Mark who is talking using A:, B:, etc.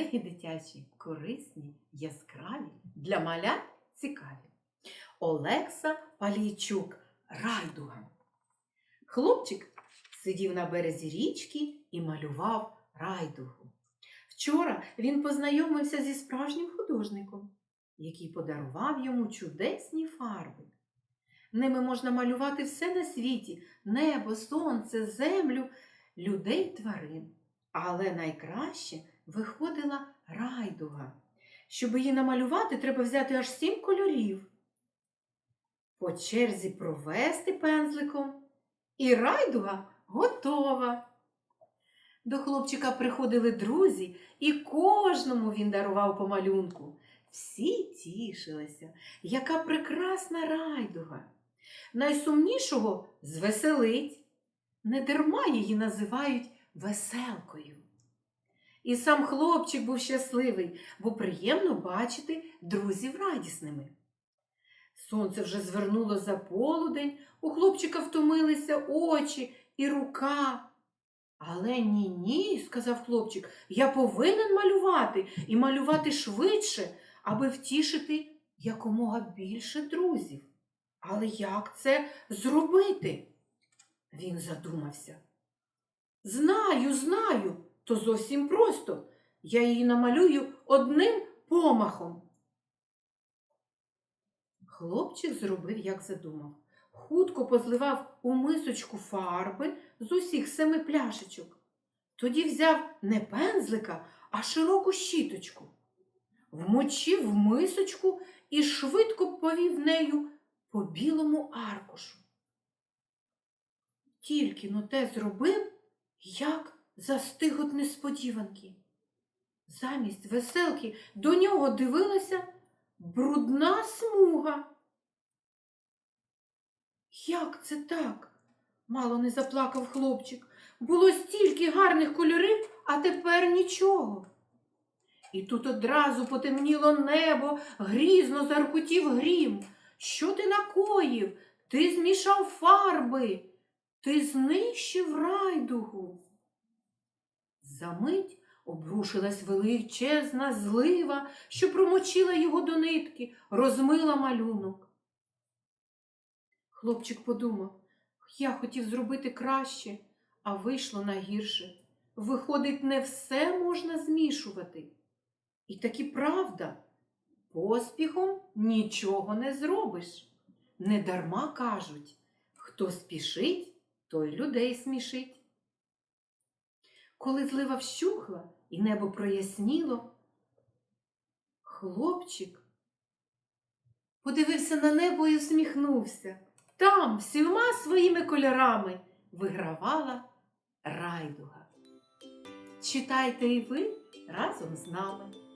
A: Книги дитячі корисні, яскраві, для малят цікаві. Олекса Палійчук Райдуга. Хлопчик сидів на березі річки і малював райдугу. Вчора він познайомився зі справжнім художником, який подарував йому чудесні фарби. Ними можна малювати все на світі небо, сонце, землю, людей, тварин. Але найкраще виходила райдуга. Щоб її намалювати, треба взяти аж сім кольорів. По черзі провести пензликом, і райдуга готова. До хлопчика приходили друзі, і кожному він дарував по малюнку. Всі тішилися, яка прекрасна райдуга. Найсумнішого звеселить. Не дарма її називають веселкою. І сам хлопчик був щасливий, бо приємно бачити друзів радісними. Сонце вже звернуло за полудень, у хлопчика втомилися очі і рука. Але ні, ні, сказав хлопчик, я повинен малювати і малювати швидше, аби втішити якомога більше друзів. Але як це зробити? Він задумався. Знаю, знаю, то зовсім просто. Я її намалюю одним помахом. Хлопчик зробив, як задумав. Хутко позливав у мисочку фарби з усіх семи пляшечок. Тоді взяв не пензлика, а широку щіточку. Вмочив в мисочку і швидко повів нею по білому аркушу. Тільки но те зробив, як застиг від несподіванки. Замість веселки до нього дивилася брудна смуга. Як це так? мало не заплакав хлопчик. Було стільки гарних кольорів, а тепер нічого. І тут одразу потемніло небо, грізно заркутів грім. Що ти накоїв? Ти змішав фарби, ти знищив райдугу. Замить обрушилась величезна злива, що промочила його до нитки, розмила малюнок. Хлопчик подумав, я хотів зробити краще, а вийшло на гірше. Виходить, не все можна змішувати. І таки правда, поспіхом нічого не зробиш. Недарма кажуть, хто спішить, той людей смішить. Коли злива вщухла і небо проясніло, хлопчик подивився на небо і усміхнувся. Там всіма своїми кольорами вигравала райдуга. Читайте і ви разом з нами.